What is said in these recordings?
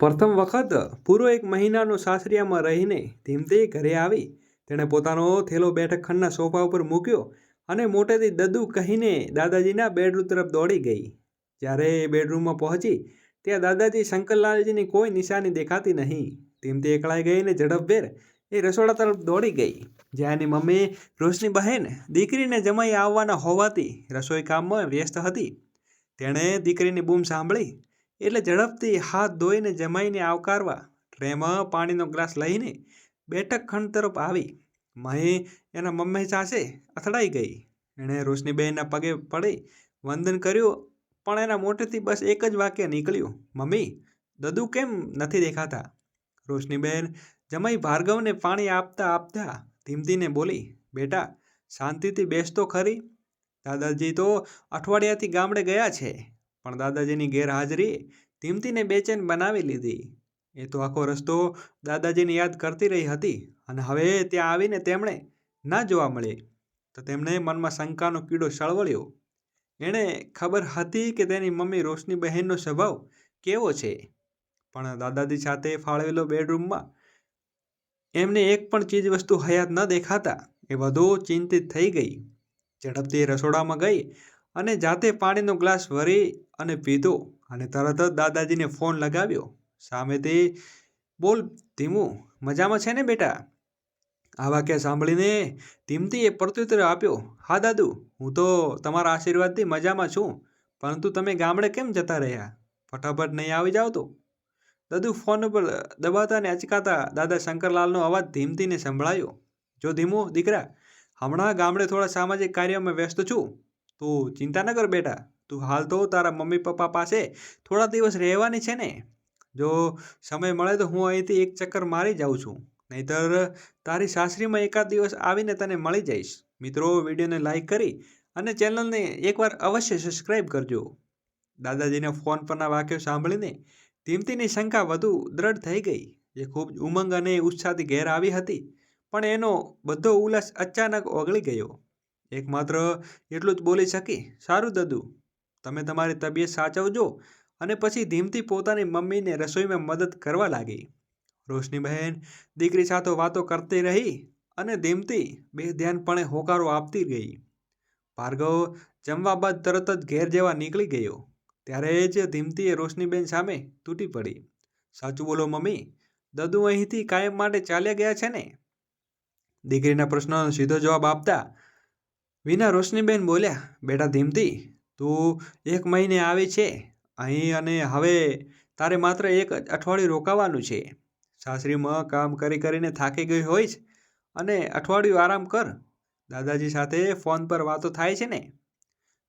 પ્રથમ વખત પૂરો એક મહિનાનો સાસરિયામાં રહીને ધીમતે ઘરે આવી. તેણે પોતાનો થેલો બેઠક ખંડના સોફા ઉપર મૂક્યો અને મોટેથી દદુ કહીને દાદાજીના બેડરૂમ તરફ દોડી ગઈ. જ્યારે બેડરૂમમાં પહોંચી, ત્યાં દાદાજી શંકરલાલજીની કોઈ નિશાની દેખાતી નહીં. ધીમતે એકળાઈ ગઈ અને ઝડપભેર એ રસોડા તરફ દોડી ગઈ. જ્યાં એની મમ્મી રોશની બહેન દીકરીને જમાઈ આવવાના હોવાથી રસોઈ કામમાં વ્યસ્ત હતી. તેણે દીકરીની બૂમ સાંભળી એટલે ઝડપથી હાથ ધોઈને જમાઈને આવકારવા ટ્રેમાં પાણીનો ગ્લાસ લઈને બેઠક ખંડ તરફ આવી. મહી એના મમ્મી સાસે અથડાઈ ગઈ. એણે રોશનીબેનના પગે પડી વંદન કર્યું, પણ એના મોટેથી બસ એક જ વાક્ય નીકળ્યું, મમ્મી, દદુ કેમ નથી દેખાતા? રોશનીબહેન જમાઈ ભાર્ગવને પાણી આપતા આપતા ધીમધીને બોલી, બેટા, શાંતિથી બેસતો ખરી. દાદાજી તો અઠવાડિયાથી ગામડે ગયા છે. પણ દાદાજીની ગેરહાજરી ધીમતીને બેચેન બનાવી લીધી. એ તો આખો રસ્તો દાદાજીને યાદ કરતી રહી હતી અને હવે ત્યાં આવીને તેમણે ના જોવા મળી. તો તેમણે મનમાં શંકાનો કીડો સળવળ્યો. એણે ખબર હતી કે તેની મમ્મી રોશની બહેનનો સ્વભાવ કેવો છે. પણ દાદાજી સાથે ફાળવેલો બેડરૂમમાં એમને એક પણ ચીજ વસ્તુ હયાત ન દેખાતા એ વધુ ચિંતિત થઈ ગઈ. ઝડપથી રસોડામાં ગઈ અને જાતે પાણીનો ગ્લાસ ભરી અને પીધો અને તરત જ દાદાજીને ફોન લગાવ્યો. સામેથી બોલ, ધીમું, મજામાં છે ને બેટા? આ વાક્ય સાંભળીને ધીમતીએ પ્રત્યુત્તર આપ્યો, હા દાદુ, હું તો તમારા આશીર્વાદથી મજામાં છું, પરંતુ તમે ગામડે કેમ જતા રહ્યા? ફટાફટ નહીં આવી જાઓ તો? દાદુ ફોન ઉપર દબાતા અને અચકાતા દાદા શંકરલાલનો અવાજ ધીમતીને સંભળાયો, જો ધીમો, દીકરા, હમણાં ગામડે થોડા સામાજિક કાર્યમાં વ્યસ્ત છું તું ચિંતા ન કર બેટા, તું હાલ તો તારા મમ્મી પપ્પા પાસે થોડા દિવસ રહેવાની છે ને. જો સમય મળે તો હું અહીંથી એક ચક્કર મારી જાઉં છું, નહીતર તારી સાસરીમાં એકાદ દિવસ આવીને તને મળી જઈશ. મિત્રો, વિડીયોને લાઇક કરી અને ચેનલને એકવાર અવશ્ય સબસ્ક્રાઈબ કરજો. દાદાજીને ફોન પરના વાક્યો સાંભળીને ધીમતીની શંકા વધુ દ્રઢ થઈ ગઈ, જે ખૂબ ઉમંગ અને ઉત્સાહથી ઘેર આવી હતી, પણ એનો બધો ઉલ્લાસ અચાનક ઓગળી ગયો. એકમાત્ર એટલું જ બોલી શકી. સારું દદુ, તમે તમારી તબિયત સાચવજો અને પછી ધીમથી પોતાની મમ્મીને રસોઈમાં મદદ કરવા લાગી. રોશની બહેન દીકરી સાથે વાતો કરતી રહી અને ધીમતી બે ધ્યાનપણે હોકારો આપતી ગઈ. ભાર્ગવ જમવા બાદ તરત જ ઘેર જેવા નીકળી ગયો. ત્યારે જ ધીમતીએ રોશનીબેન સામે તૂટી પડી. સાચું બોલો મમ્મી, દદુ અહીંથી કાયમ માટે ચાલ્યા ગયા છે ને? દીકરીના પ્રશ્નનો સીધો જવાબ આપતા વિના રોશનીબેન બોલ્યા, બેટા ધીમતી, તું એક મહિને આવી છે. અહીં અને હવે તારે માત્ર એક અઠવાડિયું રોકાવાનું છે. સાસરીમાં કામ કરી કરીને થાકી ગઈ હોઈશ અને અઠવાડિયું આરામ કર. દાદાજી સાથે ફોન પર વાતો થાય છે ને?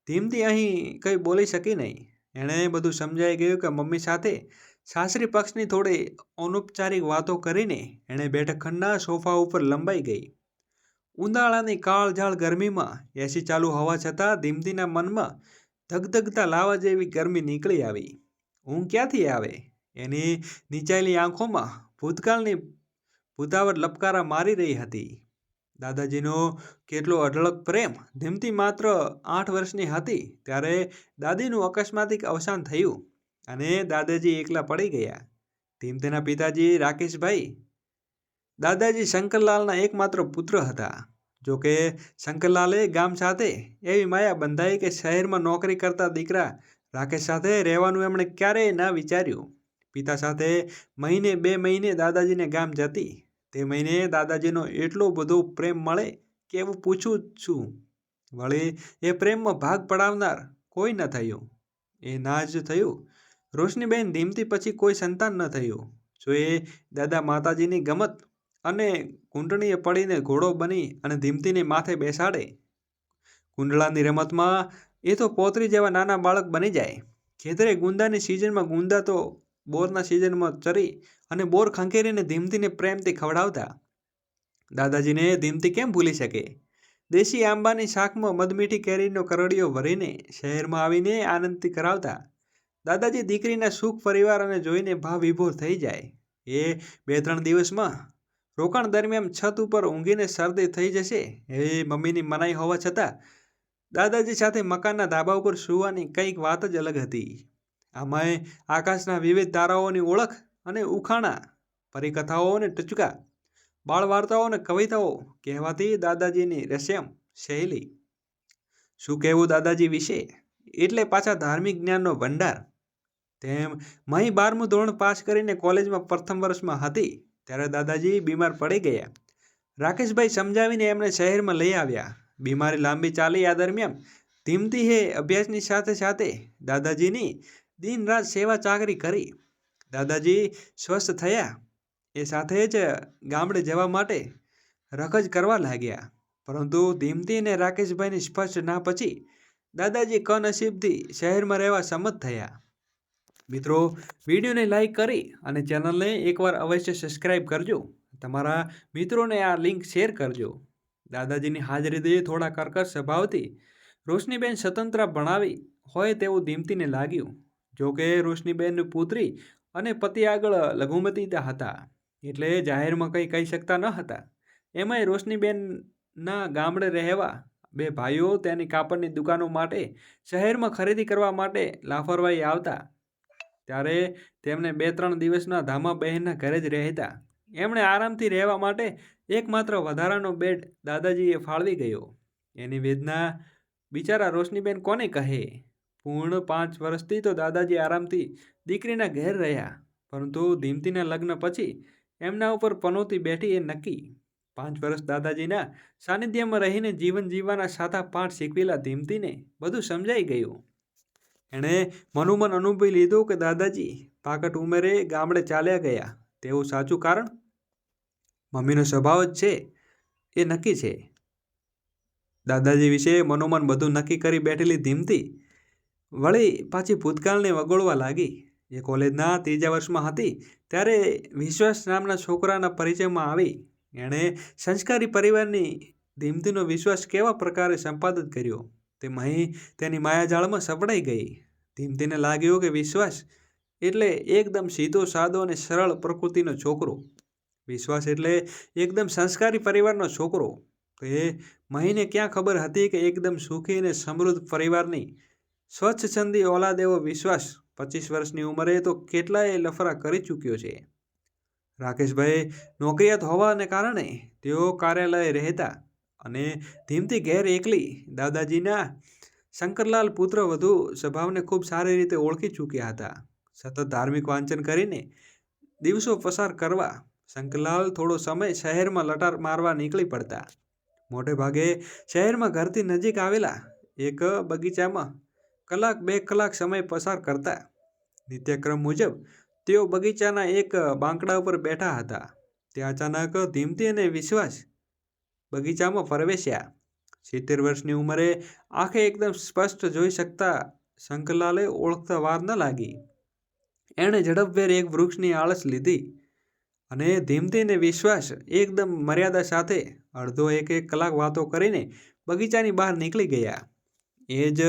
ધીમતી અહીં કંઈ બોલી શકી નહીં. એણે બધું સમજાઈ ગયું કે મમ્મી સાથે સાસરી પક્ષની થોડી અનૌપચારિક વાતો કરીને એણે બેઠક ખંડના સોફા ઉપર લંબાઈ ગઈ. ઉનાળાની કાળઝાળ ગરમીમાં એસી ચાલુ હોવા છતાં ધીમધીના મનમાં ધગધગતા લાવા જેવી ગરમી નીકળી આવી. ઊંઘ ક્યાંથી આવે? એની નીચાયેલી આંખોમાં ભૂતકાળની ભૂતાવટ લપકારા મારી રહી હતી. દાદાજીનો કેટલો અઢળક પ્રેમ ધીમતી માત્ર આઠ વર્ષની હતી ત્યારે દાદીનું અકસ્માતિક અવસાન થયું અને દાદાજી એકલા પડી ગયા. ધીમતીના પિતાજી રાકેશભાઈ દાદાજી શંકરલાલના એકમાત્ર પુત્ર હતા. જોકે શંકરલાલે ગામ સાથે એવી માયા બંધાઈ કે શહેરમાં નોકરી કરતા દીકરા રાકેશ સાથે રહેવાનું એમણે ક્યારેય ના વિચાર્યું. પિતા સાથે મહિને બે મહિને દાદાજીને ગામ જતી. તે મહિને દાદાજીનો એટલો બધો પ્રેમ મળે કે એવું પૂછું જ છું, વળી એ પ્રેમમાં ભાગ પડાવનાર કોઈ ન થયું? એ ના જ થયું. રોશનીબેન ધીમતી પછી કોઈ સંતાન ન થયું. જો એ દાદા માતાજીની ગમત અને કુંડળીએ પડીને ઘોડો બની અને ધીમતીને માથે બેસાડે. કુંડળાની રમતમાં એ તો પોતરી જેવા નાના બાળક બની જાય. ખેતરે ગુંદાની સિઝનમાં ગુંદા તો બોરના સિઝનમાં ચરી અને બોર ખંખેરીને ધીમતીને પ્રેમથી ખવડાવતા. દાદાજીને ધીમતી કેમ ભૂલી શકે? દેશી આંબાની શાકમાં મધમીઠી કેરીનો કરડીઓ ભરીને શહેરમાં આવીને આનંદથી કરાવતા. દાદાજી દીકરીના સુખ પરિવાર અને જોઈને ભાવ વિભોર થઈ જાય. એ બે ત્રણ દિવસમાં રોકાણ દરમિયાન છત ઉપર ઊંઘીને શરદી થઈ જશે? એ મમ્મીની મનાઈ હોવા છતાં દાદાજી સાથે મકાનના ધાબા ઉપર સૂવાની કંઈક વાત જ અલગ હતી. આમાંય આકાશના વિવિધ તારાઓની ઓળખ અને ઉખાણા, પરિકથાઓ અને ટચકા બાળ વાર્તાઓ અને કવિતાઓ કહેવાતી દાદાજીની રસ્યમ શૈલી. શું કહેવું દાદાજી વિશે? એટલે પાછા ધાર્મિક જ્ઞાનનો ભંડાર. તેમ મહી બારમું ધોરણ પાસ કરીને કોલેજમાં પ્રથમ વર્ષમાં હતી. ત્યારે દાદાજી બીમાર પડી ગયા. રાકેશભાઈ સમજાવીને એમને શહેરમાં લઈ આવ્યા. બીમારી લાંબી ચાલી આ દરમિયાન ધીમતીએ અભ્યાસની સાથે સાથે દાદાજીની દિન રાત સેવા ચાકરી કરી. દાદાજી સ્વસ્થ થયા. એ સાથે જ ગામડે જવા માટે રખજ કરવા લાગ્યા. પરંતુ ધીમતી અને રાકેશભાઈની સ્પષ્ટ ના પછી દાદાજી કનસીબથી શહેરમાં રહેવા સંમત થયા. મિત્રો, વિડીયોને લાઇક કરી અને ચેનલને એકવાર અવશ્ય સબસ્ક્રાઈબ કરજો. તમારા મિત્રોને આ લિંક શેર કરજો. દાદાજીની હાજરીથી થોડા કર્કશ સ્વભાવથી. રોશનીબેન સ્વતંત્ર ભણાવી હોય તેવું ધીમતીને લાગ્યું. જોકે રોશનીબેનની રોશનીબેન પુત્રી અને પતિ આગળ લઘુમતી હતા, એટલે જાહેરમાં કંઈ કહી શકતા ન હતા. એમાંય રોશનીબેનના ગામડે રહેવા બે ભાઈઓ તેની કાપડની દુકાનો માટે શહેરમાં ખરીદી કરવા માટે લાફરવાઈ આવતા ત્યારે તેમને બે ત્રણ દિવસના ધામા બહેનના ઘરે જ રહેતા. એમણે આરામથી રહેવા માટે એકમાત્ર વધારાનો બેડ દાદાજીએ ફાળવી ગયો. એની વેદના બિચારા રોશનીબેન કોને કહે? પૂર્ણ પાંચ વર્ષથી તો દાદાજી આરામથી દીકરીના ઘેર રહ્યા, પરંતુ ધીમતીના લગ્ન પછી એમના ઉપર પનોતી બેઠી એ નક્કી. પાંચ વર્ષ દાદાજીના સાનિધ્યમાં રહીને જીવન જીવવાના સાતા પાઠ શીખવેલા ધીમતીને બધું સમજાઈ ગયું. એણે મનોમન અનુભવી લીધું કે દાદાજી પાકટ ઉંમરે ગામડે ચાલ્યા ગયા. તેવું સાચું કારણ? મમ્મીનો સ્વભાવ જ છે. એ નક્કી છે. દાદાજી વિશે મનોમન બધું નક્કી કરી બેઠેલી ધીમતી વળી પાછી ભૂતકાળને વગોળવા લાગી. એ કોલેજના ત્રીજા વર્ષમાં હતી, ત્યારે વિશ્વાસ નામના છોકરાના પરિચયમાં આવી. એણે સંસ્કારી પરિવારની ધીમતીનો વિશ્વાસ કેવા પ્રકારે સંપાદિત કર્યો? તે અહીં તેની માયાજાળમાં સપડાઈ ગઈ. ધીમતીને લાગ્યું કે વિશ્વાસ એટલે એકદમ સીધો, સાદો અને સરળ પ્રકૃતિનો છોકરો. વિશ્વાસ એટલે એકદમ સંસ્કારી પરિવારનો છોકરો. તો એ મહીને ક્યાં ખબર હતી કે એકદમ સુખી અને સમૃદ્ધ પરિવારની સ્વચ્છ છંદી ઓલાદ એવો વિશ્વાસ પચીસ વર્ષની ઉંમરે તો કેટલાય લફરા કરી ચૂક્યો છે. રાકેશભાઈ નોકરિયાત હોવાને કારણે તેઓ કાર્યાલયે રહેતા અને ધીમથી ઘેર એકલી દાદાજીના શંકરલાલ પુત્ર વધુ સ્વભાવને ખૂબ સારી રીતે ઓળખી ચૂક્યા હતા. સતત ધાર્મિક વાંચન કરીને દિવસો પસાર કરવા શંકરલાલ થોડો સમય શહેરમાં લટાર મારવા નીકળી પડતા. મોટે ભાગે શહેરમાં ઘરથી નજીક આવેલા એક બગીચામાં કલાક બે કલાક સમય પસાર કરતા. નિત્યક્રમ મુજબ તેઓ બગીચાના એક બાંકડા ઉપર બેઠા હતા. તે અચાનક ધીમતી અને વિશ્વાસ બગીચામાં પ્રવેશ્યા. સિત્તેર વર્ષની ઉંમરે આંખે એકદમ સ્પષ્ટ જોઈ શકતા શંકરલાલે ઓળખતા વાર ન લાગી. એણે ઝડપભેર એક વૃક્ષની આળસ લીધી અને ધીમતીને વિશ્વાસ, એકદમ મર્યાદા સાથે અડધો એક એક કલાક વાતો કરીને બગીચાની બહાર નીકળી ગયા. એ જ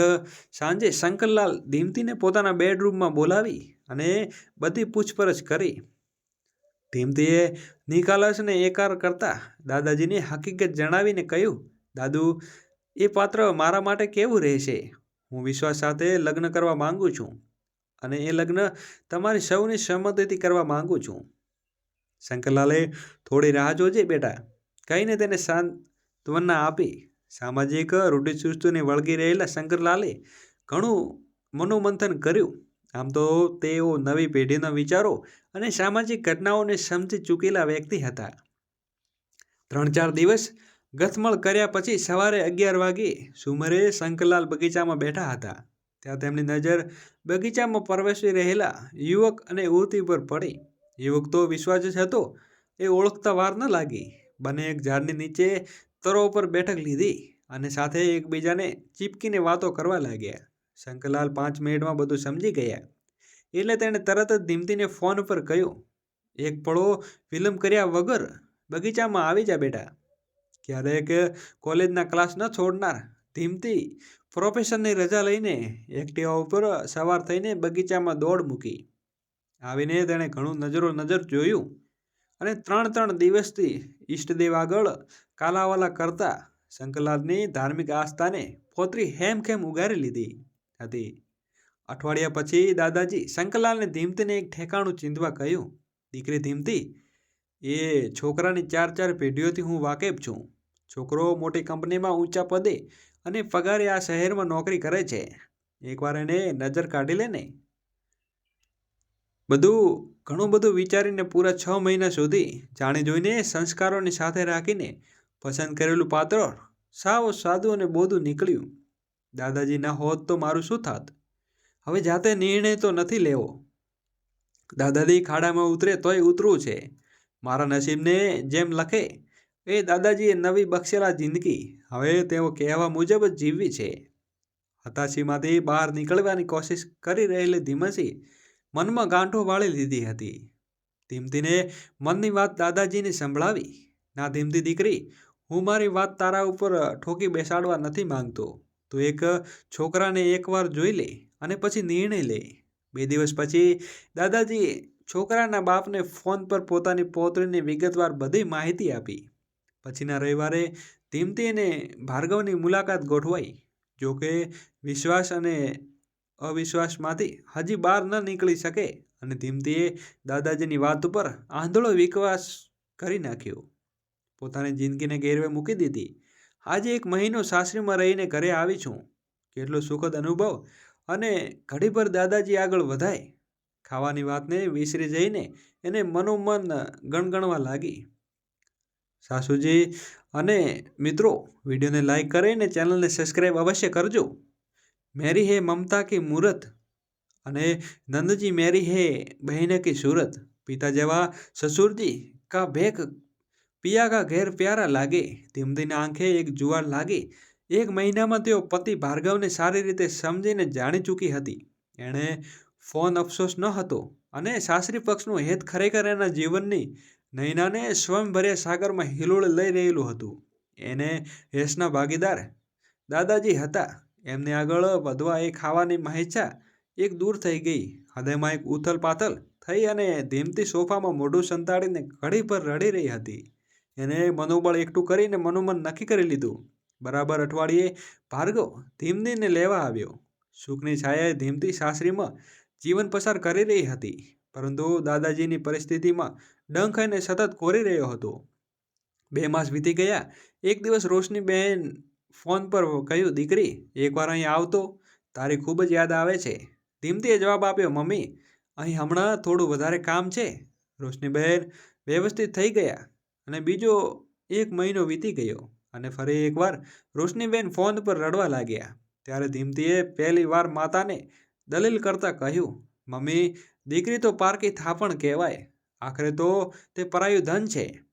સાંજે શંકરલાલ ધીમતીને પોતાના બેડરૂમમાં બોલાવી અને બધી પૂછપરછ કરી. ધીમતીએ નિકાલસને એકાર કરતા દાદાજીની હકીકત જણાવીને કહ્યું દાદુ, એ પાત્ર મારા માટે કેવું રહેશે? હું વિશ્વાસ સાથે લગ્ન કરવા માગું છું અને એ લગ્ન તમારી સૌની સંમતિથી કરવા માગું છું. શંકરલાલે થોડી રાહ જોજે બેટા. કહીને તેને સાંત્વના આપી. સામાજિક રૂઢિચુસ્તુને વળગી રહેલા શંકરલાલે ઘણું મનોમંથન કર્યું. આમ તો તેઓ નવી પેઢીના વિચારો અને સામાજિક ઘટનાઓને સમજી ચૂકેલા વ્યક્તિ હતા. ત્રણ ચાર દિવસ ગથમળ કર્યા પછી સવારે અગિયાર વાગે સુમરે શંકરલાલ બગીચામાં બેઠા હતા. ત્યાં તેમની નજર બગીચામાં પ્રવેશી રહેલા યુવક અને યુવતી પર પડી. યુવક તો વિશ્વાસ જ હતો. એ ઓળખતા વાર ન લાગી. બંને એક ઝાડની નીચે તરો ઉપર બેઠક લીધી અને સાથે એકબીજાને ચીપકીને વાતો કરવા લાગ્યા. શંકરલાલ પાંચ મિનિટમાં બધું સમજી ગયા. એટલે તેણે તરત જ ધીમતીને ફોન પર કહ્યું, એક પળો વિલંબ કર્યા વગર બગીચામાં આવી જા બેટા. ક્યારેક કોલેજના ક્લાસ ન છોડનાર, ધીમતી પ્રોફેસરની રજા લઈને એક્ટિવા ઉપર સવાર થઈને બગીચામાં દોડ મૂકી. આવીને તેણે ઘણું નજરો નજર જોયું અને ત્રણ ત્રણ દિવસથી ઈષ્ટદેવ આગળ કાલાવાલા કરતા શંકરલાલની ધાર્મિક આસ્થાને પોતરી હેમખેમ ઉગારી લીધી હતી. અઠવાડિયા પછી દાદાજી શંકરલાલને ધીમતીને એક ઠેકાણું ચીંધવા કહ્યું, દીકરી ધીમતી, એ છોકરાની ચાર ચાર પેઢીઓથી હું વાકેફ છું. છોકરો મોટી કંપનીમાં ઊંચા પદે અને પગારે આ શહેરમાં નોકરી કરે છે. એકવાર એને નજર કાઢી લે ને. બધું, ઘણું બધું વિચારીને પૂરા છ મહિના સુધી જાણી જોઈને સંસ્કારોની સાથે રાખીને પસંદ કરેલું પાત્ર સાવ સાદું અને બોધું નીકળ્યું. દાદાજી, ના હોત તો મારું શું થાત? હવે જાતે નિર્ણય તો નથી લેવો. દાદાજી ખાડામાં ઉતરે તોય ઉતરવું છે. મારા નસીબને જેમ લખે એ દાદાજીએ નવી બક્ષેલા જિંદગી. હવે તેઓ કહેવા મુજબ જ જીવવી છે. હતાશીમાંથી બહાર નીકળવાની કોશિશ કરી રહેલી ધીમસી મનમાં ગાંઠો વાળી લીધી હતી. ધીમતીને મનની વાત દાદાજીને સંભળાવી. ના ધીમતી દીકરી, હું મારી વાત તારા ઉપર ઠોકી બેસાડવા નથી માંગતો. તું એક છોકરાને એકવાર જોઈ લે અને પછી નિર્ણય લે. બે દિવસ પછી દાદાજીએ છોકરાના બાપને ફોન પર પોતાની પૌત્રીની વિગતવાર બધી માહિતી આપી. પછીના રવિવારે ધીમતી અને ભાર્ગવની મુલાકાત ગોઠવાઈ. જોકે વિશ્વાસ અને અવિશ્વાસમાંથી હજી બહાર ન નીકળી શકે અને ધીમતીએ દાદાજીની વાત ઉપર આંધળો વિશ્વાસ કરી નાખ્યો. પોતાની જિંદગીને ગેરવે મૂકી દીધી. આજે એક મહિનો સાસરીમાં રહીને ઘરે આવી છું. કેટલો સુખદ અનુભવ અને ઘડીભર દાદાજી આગળ વધાય. ખાવાની વાતને વિસરી જઈને એને મનોમન ગણગણવા લાગી. સાસુજી અને મિત્રો, વિડીયોને લાઈક કરીને ચેનલને સબસ્ક્રાઈબ અવશ્ય કરજો. મેરી હે મમતા કે મૂરત અને નંદજી મેરી હે બહેન કે સુરત. પિતા જેવા સસુરજી કા ભેખ પિયા કા ઘેર પ્યારા લાગે. ધીમધીને આંખે એક જુવાર લાગે. એક મહિનામાં તેઓ પતિ ભાર્ગવને સારી રીતે સમજીને જાણી ચૂકી હતી. એણે ફોન અફસોસ ન હતો અને સાસરી પક્ષનું હેત ખરેખર એના જીવનની નૈનાને સ્વયંભરે સાગરમાં હિલોળ લઈ રહેલું હતું. એને હેસના ભાગીદાર દાદાજી હતા. એમને આગળ વધવા એ ખાવાની મહેચ્છા એક દૂર થઈ ગઈ. હૃદયમાં એક ઉથલ પાથલ થઈ અને ધીમતી સોફામાં મોઢું સંતાડીને ઘડી પર રડી રહી હતી. એને મનોબળ એકઠું કરીને મનોમન નક્કી કરી લીધું. બરાબર અઠવાડિયે ભાર્ગવ ધીમતીને લેવા આવ્યો. સુખની છાયાએ ધીમતી સાસરીમાં જીવન પસાર કરી રહી હતી. પરંતુ દાદાજીની પરિસ્થિતિમાં ડંખ એને સતત કોરી રહ્યો હતો. બે માસ વીતી ગયા. એક દિવસ રોશની બહેન ફોન પર કહ્યું દીકરી એકવાર અહીં આવતો. તારી ખૂબ જ યાદ આવે છે. ધીમતીએ જવાબ આપ્યો મમ્મી અહીં હમણાં થોડું વધારે કામ છે. રોશનીબહેન વ્યવસ્થિત થઈ ગયા અને બીજો એક મહિનો વીતી ગયો અને ફરી એકવાર રોશનીબેન ફોન પર રડવા લાગ્યા. ત્યારે ધીમતીએ પહેલી વાર માતાને દલીલ કરતાં કહ્યું મમ્મી દીકરી તો પારકી થાપણ કહેવાય. આખરે તો તે પરાયું ધન છે.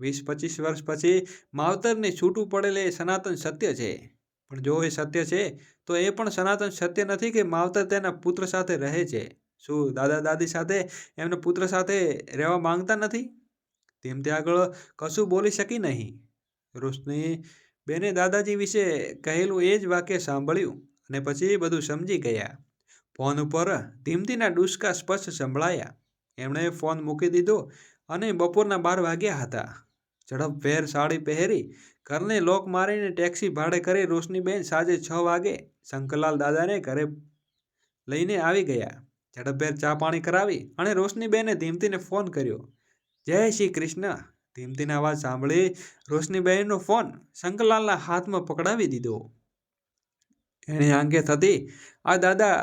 વીસ પચીસ વર્ષ પછી માવતરને છૂટું પડેલે એ સનાતન સત્ય છે. પણ જો એ સત્ય છે, તો એ પણ સનાતન સત્ય નથી કે માવતર તેના પુત્ર સાથે રહે છે. શું દાદા દાદી સાથે એમના પુત્ર સાથે રહેવા માંગતા નથી? તેમ તે આગળ કશું બોલી શકી નહીં. રોશની બેને દાદાજી વિશે કહેલું એ જ વાક્ય સાંભળ્યું અને પછી બધું સમજી ગયા. ફોન ઉપર ધીમતીના ડુસકા સ્પષ્ટ સંભળાયા. એમણે ફોન મૂકી દીધો અને બપોરના બાર વાગ્યા હતા. ઝડપભેર સાડી પહેરી ઘરને લોક મારીને ટેક્સી ભાડે કરી રોશનીબેન સાંજે છ વાગે શંકરલાલ દાદાને ઘરે લઈને આવી ગયા. ઝડપભેર ચા પાણી કરાવી અને રોશનીબેને ધીમતીને ફોન કર્યો. જય શ્રી કૃષ્ણ. ધીમતીના અવાજ સાંભળી રોશનીબહેનનો ફોન શંકરલાલના હાથમાં પકડાવી દીધો. એણે આંગે થતી આ દાદા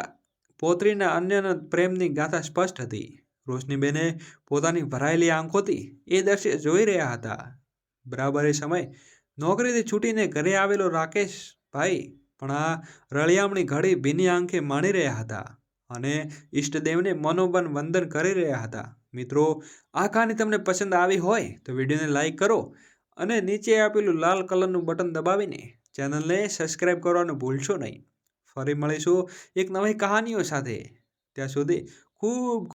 પોત્રીના અન્યના પ્રેમની ગાથા સ્પષ્ટ હતી. રોશનીબેને પોતાની ભરાયેલી આંખોથી એ દ્રશ્ય જોઈ રહ્યા હતા. બરાબર એ સમય નોકરીથી છૂટીને ઘરે આવેલો રાકેશભાઈ પણ આ રળિયામણી ઘડી ભીની આંખે માણી રહ્યા હતા અને ઈષ્ટદેવને મનોબન વંદન કરી રહ્યા હતા. મિત્રો, આ કહાની તમને પસંદ આવી હોય તો વિડીયોને લાઈક કરો અને નીચે આપેલું લાલ કલરનું બટન દબાવીને ચેનલને સબસ્ક્રાઈબ કરવાનું ભૂલશો નહીં. ફરી મળીશું એક નવી કહાનીઓ સાથે. ત્યાં સુધી ખૂબ